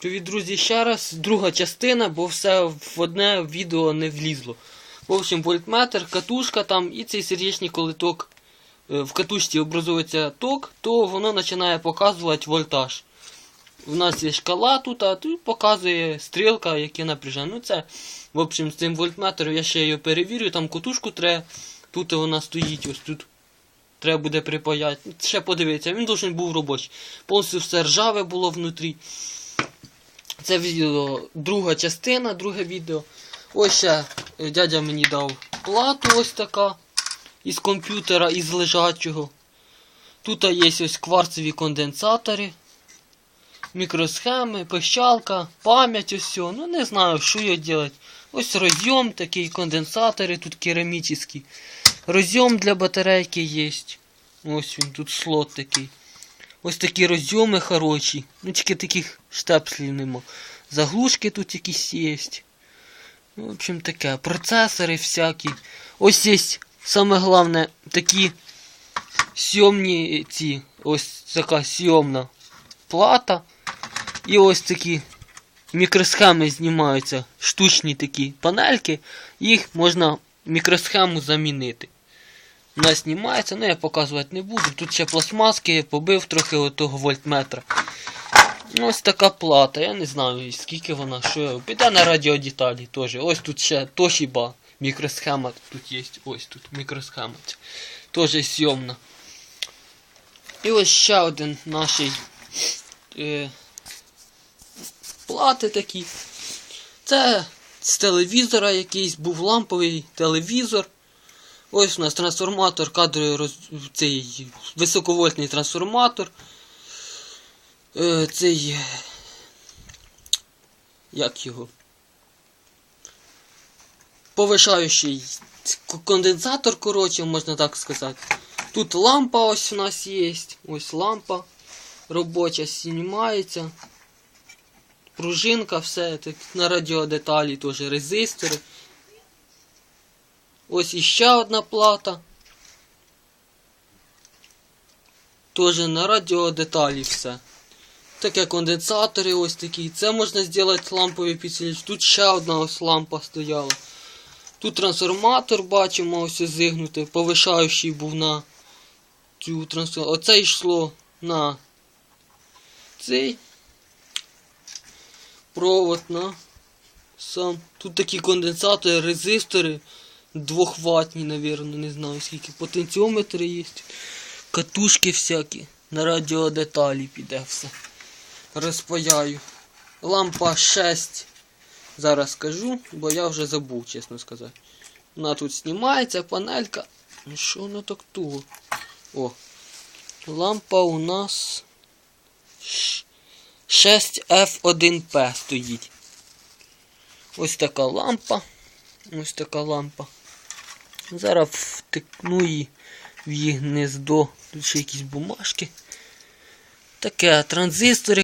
Привіт, друзі, ще раз. Друга частина, бо все в одне відео не влізло. В общем, вольтметр, катушка там і цей сердечний колиток. Е, В катушці образується ток, то воно починає показувати вольтаж. У нас є шкала тут, а тут показує стрілка, яке напряження. Ну це, в общем, з цим вольтметром я ще її перевірю, там катушку треба. Тут вона стоїть, ось тут. Треба буде припаяти. Ще подивитися, він должен був робочий. Повністю все ржаве було внутрі. Це відео друга частина, друге відео. Ось ще е, дядя мені дав плату ось така. Із комп'ютера, із лежачого. Тут є ось кварцеві конденсатори, мікросхеми, пищалка, пам'ять ось. Ну не знаю, що його робити. Ось розйом такий, конденсатори тут керамічні. Розйом для батарейки є. Ось він тут слот такий. Ось такі розйоми хороші. Ну тільки таких штепслів нема. Заглушки тут якісь є. Ну, в общем таке. Процесори всякі. Ось є саме головне такі сйомні ці. Ось така сйомна плата. І ось такі мікросхеми знімаються. Штучні такі панельки. Їх можна мікросхему замінити. Вона знімається, ну я показувати не буду. Тут ще пластмаски, я побив трохи отого вольтметра. Ну, Ось така плата, я не знаю скільки вона, що. Піде на радіодеталі теж. Ось тут ще Toshiba мікросхема тут є. Ось тут мікросхема. Теж сйомна. І ось ще один наш е, плати такі. Це з телевізора якийсь був ламповий телевізор. Ось у нас трансформатор, кадровий роз... цей високовольтний трансформатор. Е, цей. Як його? Повишаючий конденсатор, коротше, можна так сказати. Тут лампа ось у нас є. Ось лампа робоча знімається. Пружинка, все, так, на радіодеталі теж резистори. Ось іще одна плата. Теж на радіодеталі все. Таке конденсатори ось такі. Це можна зробити лампові підсилювач. Тут ще одна ось лампа стояла. Тут трансформатор бачимо, ось зігнутий, повишаючий був на цю трансформацію. Оце йшло на цей провод на сам. Тут такі конденсатори, резистори. Двохватні, наверное, не знаю скільки. Потенціометри є. Катушки всякі. На радіодеталі піде все. Розпаяю. Лампа 6. Зараз скажу, бо я вже забув, чесно сказати. Вона тут знімається, панелька. Ну що воно так туго? О. Лампа у нас 6F1P стоїть. Ось така лампа. Ось така лампа. Зараз втикну її в її гнездо. Тут якісь бумажки. Таке, транзистори.